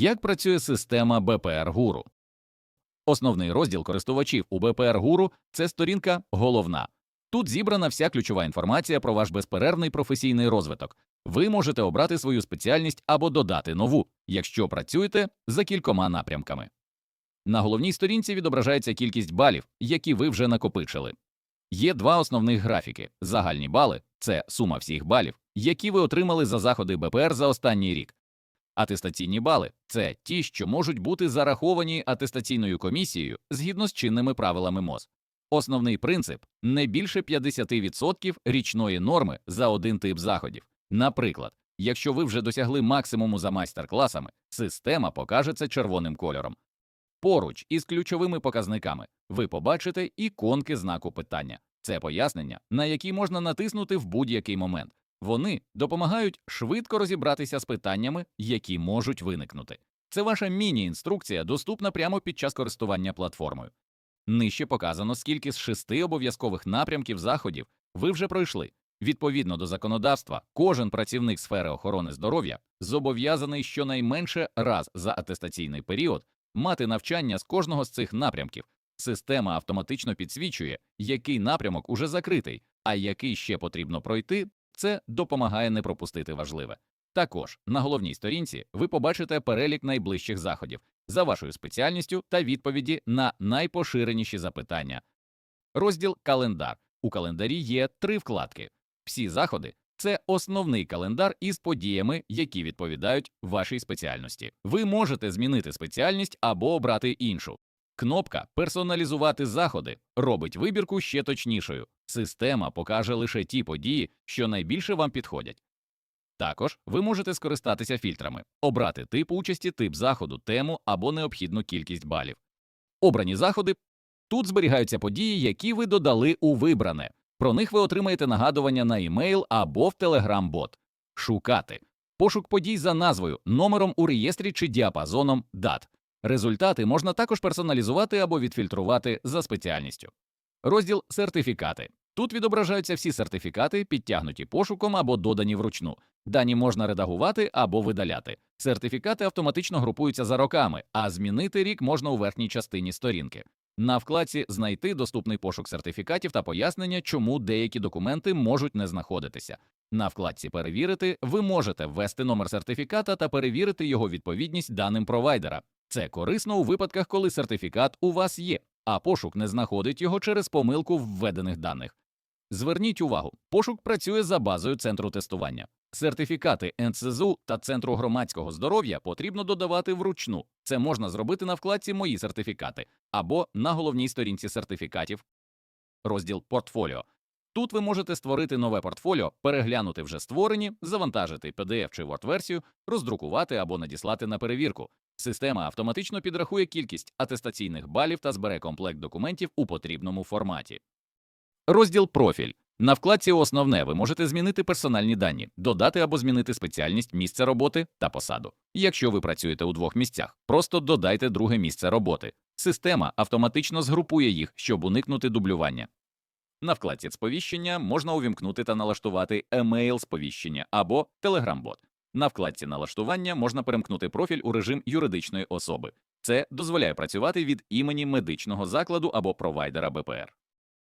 Як працює система БПР Гуру? Основний розділ користувачів у БПР Гуру це сторінка головна. Тут зібрана вся ключова інформація про ваш безперервний професійний розвиток. Ви можете обрати свою спеціальність або додати нову, якщо працюєте за кількома напрямками. На головній сторінці відображається кількість балів, які ви вже накопичили. Є два основних графіки: загальні бали це сума всіх балів, які ви отримали за заходи БПР за останній рік. Атестаційні бали це ті, що можуть бути зараховані атестаційною комісією згідно з чинними правилами МОЗ. Основний принцип не більше 50% річної норми за один тип заходів. Наприклад, якщо ви вже досягли максимуму за майстер-класами, система покаже це червоним кольором. Поруч із ключовими показниками ви побачите іконки знаку питання. Це пояснення, на які можна натиснути в будь-який момент. Вони допомагають швидко розібратися з питаннями, які можуть виникнути. Це ваша міні-інструкція, доступна прямо під час користування платформою. Нижче показано, скільки з шести обов'язкових напрямків заходів ви вже пройшли. Відповідно до законодавства, кожен працівник сфери охорони здоров'я зобов'язаний щонайменше раз за атестаційний період мати навчання з кожного з цих напрямків. Система автоматично підсвічує, який напрямок уже закритий, а який ще потрібно пройти. Це допомагає не пропустити важливе. Також на головній сторінці ви побачите перелік найближчих заходів за вашою спеціальністю та відповіді на найпоширеніші запитання. Розділ Календар. У календарі є три вкладки. Всі заходи це основний календар із подіями, які відповідають вашій спеціальності. Ви можете змінити спеціальність або обрати іншу. Кнопка Персоналізувати заходи робить вибірку ще точнішою. Система покаже лише ті події, що найбільше вам підходять. Також ви можете скористатися фільтрами, обрати тип участі, тип заходу, тему або необхідну кількість балів. Обрані заходи тут зберігаються події, які ви додали у вибране. Про них ви отримаєте нагадування на емейл або в Telegram-бот. Шукати пошук подій за назвою, номером у реєстрі чи діапазоном дат. Результати можна також персоналізувати або відфільтрувати за спеціальністю. Розділ Сертифікати. Тут відображаються всі сертифікати, підтягнуті пошуком або додані вручну. Дані можна редагувати або видаляти. Сертифікати автоматично групуються за роками, а змінити рік можна у верхній частині сторінки. На вкладці Знайти доступний пошук сертифікатів та пояснення, чому деякі документи можуть не знаходитися. На вкладці Перевірити ви можете ввести номер сертифіката та перевірити його відповідність даним провайдера. Це корисно у випадках, коли сертифікат у вас є, а пошук не знаходить його через помилку введених даних. Зверніть увагу, пошук працює за базою центру тестування. Сертифікати НСЗУ та Центру громадського здоров'я потрібно додавати вручну. Це можна зробити на вкладці Мої сертифікати або на головній сторінці сертифікатів, розділ Портфоліо. Тут ви можете створити нове портфоліо, переглянути вже створені, завантажити PDF чи Word-версію, роздрукувати або надіслати на перевірку. Система автоматично підрахує кількість атестаційних балів та збере комплект документів у потрібному форматі. Розділ Профіль. На вкладці Основне ви можете змінити персональні дані, додати або змінити спеціальність, місце роботи та посаду. Якщо ви працюєте у двох місцях, просто додайте друге місце роботи. Система автоматично згрупує їх, щоб уникнути дублювання. На вкладці сповіщення можна увімкнути та налаштувати емейл сповіщення або Telegram-бот. На вкладці налаштування можна перемкнути профіль у режим юридичної особи. Це дозволяє працювати від імені медичного закладу або провайдера БПР.